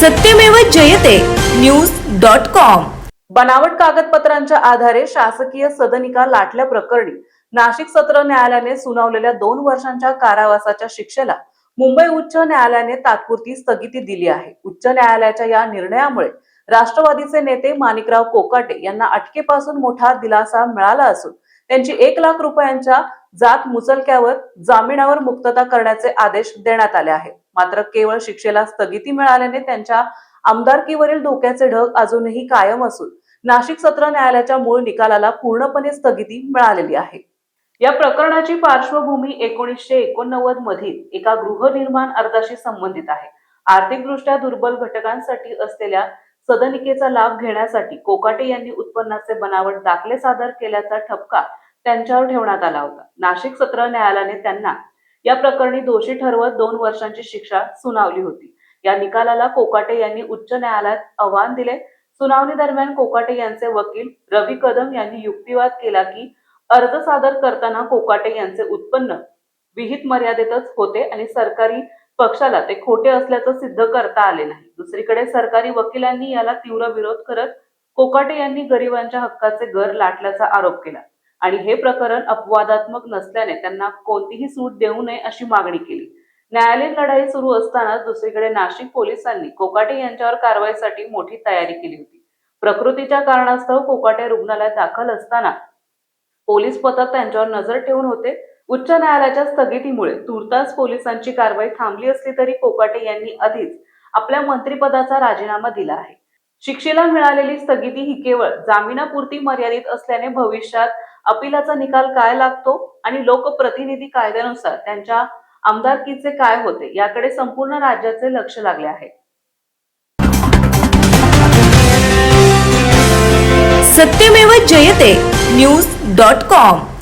Satyamev Jayate. News dot com. बनावट कागदपत्रांच्या आधारे शासकीय सदनिका लाटल्या प्रकरणी नाशिक सत्र न्यायालयाने सुनावलेल्या दोन वर्षांच्या कारावासाच्या शिक्षेला मुंबई उच्च न्यायालयाने तात्पुरती स्थगिती दिली आहे. उच्च न्यायालयाच्या या निर्णयामुळे राष्ट्रवादीचे नेते माणिकराव कोकाटे यांना अटकेपासून मोठा दिलासा मिळाला असून त्यांची एक लाख रुपयांच्या जात मुचलक्यावर जामिनावर मुक्तता करण्याचे आदेश देण्यात आले आहेत. मात्र केवळ शिक्षेला स्थगिती मिळाल्याने त्यांच्या आमदारकीवरील धोक्याचे ढग अजूनही कायम असून नाशिक सत्र न्यायालयाच्या मूळ निकालाला पूर्णपणे स्थगिती मिळालेली आहे. या प्रकरणाची पार्श्वभूमी एकोणीसशे एकोणनव्वद मधील एका गृहनिर्माण अर्जाशी संबंधित आहे. आर्थिकदृष्ट्या दुर्बल घटकांसाठी असलेल्या सदनिकेचा लाभ घेण्यासाठी कोकाटे यांनी उत्पन्नाचे बनावट दाखले सादर केल्याचा ठपका त्यांच्यावर ठेवण्यात आला होता. नाशिक सत्र न्यायालयाने त्यांना या प्रकरणी दोषी ठरवत दोन वर्षांची शिक्षा सुनावली होती. या निकालाला कोकाटे यांनी उच्च न्यायालयात आव्हान दिले. सुनावणी दरम्यान कोकाटे यांचे वकील रवी कदम यांनी युक्तिवाद केला की अर्ज सादर करताना कोकाटे यांचे उत्पन्न विहित मर्यादेतच होते आणि सरकारी पक्षाला ते खोटे असल्याचं सिद्ध करता आले नाही. दुसरीकडे सरकारी वकिलांनी याला तीव्र विरोध करत कोकाटे यांनी गरिबांच्या हक्काचे घर लाटल्याचा आरोप केला. आणि हे प्रकरण अपवादात्मक नसल्याने त्यांना कोणतीही सूट देऊ नये अशी मागणी केली. न्यायालयीन लढाई सुरू असताना दुसरीकडे नाशिक पोलिसांनी कोकाटे यांच्यावर कारवाईसाठी मोठी तयारी केली होती. प्रकृतीच्या कारणास्तव कोकाटे रुग्णालयात दाखल असताना पोलीस पथक त्यांच्यावर नजर ठेवून होते. उच्च न्यायालयाच्या स्थगितीमुळे तुर्तास पोलिसांची कारवाई थांबली असली तरी कोकाटे यांनी आधीच आपल्या मंत्रिपदाचा राजीनामा दिला आहे. शिक्षेला मिळालेली स्थगिती ही केवळ जामिनापुरती मर्यादित असल्याने भविष्यात अपिलाचा निकाल काय लागतो आणि लोकप्रतिनिधी कायद्यानुसार त्यांच्या आमदारकीचे काय होते याकडे संपूर्ण राज्याचे लक्ष लागले आहे. Satyamev Jayate news dot com.